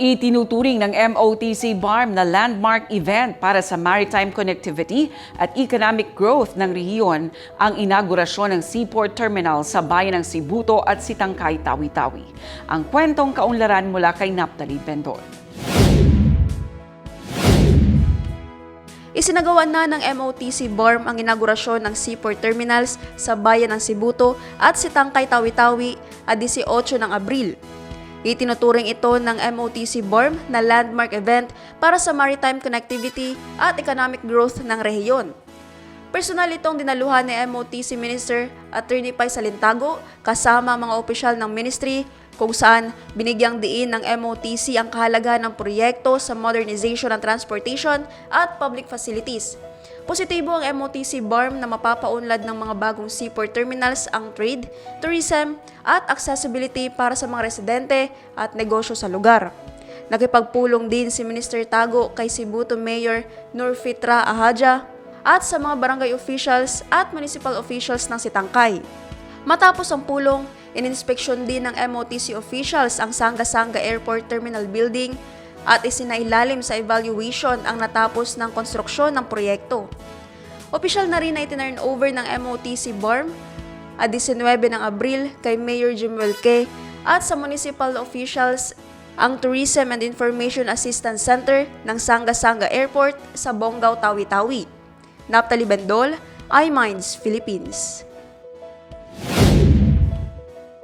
Itinuturing ng MOTC BARM na landmark event para sa maritime connectivity at economic growth ng rehiyon ang inaugurasyon ng seaport terminal sa bayan ng Sibuto at Sitangkay, Tawi-Tawi. Ang kwentong kaunlaran mula kay Naptali Bendol. Isinagawa na ng MOTC BORM ang inaugurasyon ng seaport terminals sa bayan ng Sibuto at Sitangkay, Tawi-Tawi at 18 ng Abril. Itinuturing ito ng MOTC BORM na landmark event para sa maritime connectivity at economic growth ng rehiyon. Personal itong dinaluhan ni MOTC Minister Attorney Pai Salintago kasama mga opisyal ng ministry kung saan binigyang diin ng MOTC ang kahalagahan ng proyekto sa modernization ng transportation at public facilities. Positibo ang MOTC BARM na mapapaunlad ng mga bagong seaport terminals ang trade, tourism at accessibility para sa mga residente at negosyo sa lugar. Nakipagpulong din si Minister Tago kay Sibuto Mayor Nurfitra Ahaja at sa mga barangay officials at municipal officials ng Sitangkay. Matapos ang pulong, ininspeksyon din ng MOTC officials ang Sanga-Sanga Airport Terminal Building at isinailalim sa evaluation ang natapos ng konstruksyon ng proyekto. Opisyal na rin na itinurn over ng MOTC BORM at 19 ng Abril kay Mayor Jimuel K. at sa municipal officials ang Tourism and Information Assistance Center ng Sanga-Sanga Airport sa Bonggao, Tawi-Tawi. Naptali Bendol, iMinds Philippines.